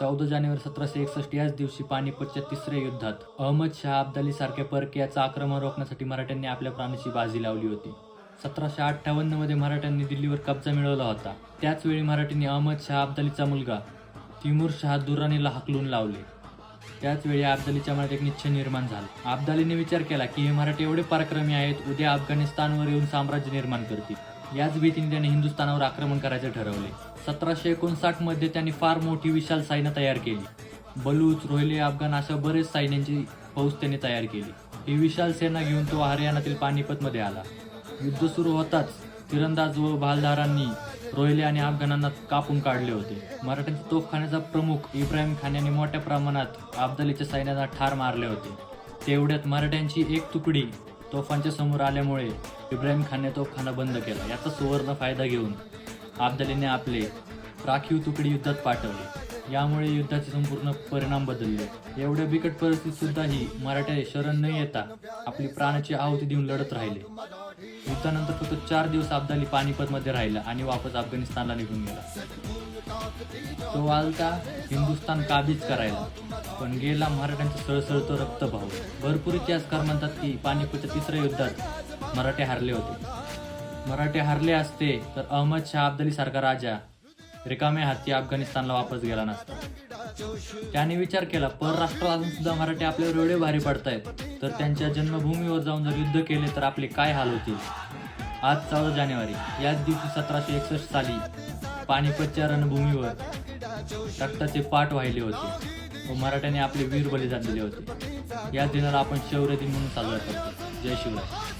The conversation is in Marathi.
चौदा जानेवारी सतराशे एकसष्ट याच दिवशी पानिपतच्या तिसऱ्या युद्धात. अहमद शाह अब्दाली सारख्या परकीयाचं आक्रमण रोखण्यासाठी मराठ्यांनी आपल्या प्राणाची बाजी लावली होती. सतराशे अठ्ठावन्नमध्ये मराठ्यांनी दिल्लीवर कब्जा मिळवला होता. त्याचवेळी मराठ्यांनी अहमद शाह अब्दालीचा मुलगा तिमूर शहा दुरानीला हाकलून लावले. त्याचवेळी अब्दालीच्या मनात एक निश्चय निर्माण झाला. अब्दालीने विचार केला की हे मराठी एवढे पराक्रमी आहेत उद्या अफगाणिस्तानवर येऊन साम्राज्य निर्माण करतील. याच भीतीने त्याने हिंदुस्थानावर आक्रमण करायचे ठरवले. सतराशे एकोणसाठमध्ये त्यांनी फार मोठी विशाल सैन्य तयार केली. बलूच रोहिले अफगाण अशा बरेच सैन्यांची फौज त्यांनी तयार केली. ही विशाल सेना घेऊन तो हरियाणातील पानिपतमध्ये आला. युद्ध सुरू होताच तिरंदाज व भालदारांनी रोहिले आणि अफगाणांना कापून काढले होते. मराठ्यांच्या तोफखान्याचा प्रमुख इब्राहिम खान यांनी मोठ्या प्रमाणात अब्दालीच्या सैन्याला ठार मारले होते. तेवढ्यात मराठ्यांची एक तुकडी तोफांच्या समोर आल्यामुळे इब्राहिम खानने तोफखाना बंद केला. याचा सुवर्ण फायदा घेऊन अब्दालीने आपले राखीव तुकडी युद्धात पाठवले. यामुळे युद्धाचे संपूर्ण परिणाम बदलले. एवढ्या बिकट परिस्थितीत सुद्धा ही शरण न येता आपली प्राणाची आहुती देऊन लढत राहिले. युद्धानंतर फक्त चार दिवस अब्दाली पानिपत मध्ये राहिला आणि वापस अफगाणिस्तानला निघून गेला. तो आलता हिंदुस्थान काबीज करायला पण गेला मराठ्यांचा सळसळतो रक्तभाव भरपूर इतिहासकार म्हणतात की पानिपतच्या तिसऱ्या युद्धात मराठे हारले होते. मराठे हारले असते तर अहमद शाह अब्दाली सारखा राजा रिकाम्या हाती अफगाणिस्तानला वापस गेला नसता. त्याने विचार केला परराष्ट्र असून सुद्धा मराठी आपल्यावर एवढे भारी पडतायत. तर त्यांच्या जन्मभूमीवर जाऊन जर युद्ध केले तर आपले काय हाल होतील? आज चौदा जानेवारी याच दिवशी सतराशे एकसष्ट साली पानिपतच्या रणभूमीवर रक्ताचे पाठ वाहिले होते व मराठ्याने आपले वीर बलिदान दिले होते. या दिनाला आपण शौर्य दिन म्हणून साजरा करतो. जय शिवराय.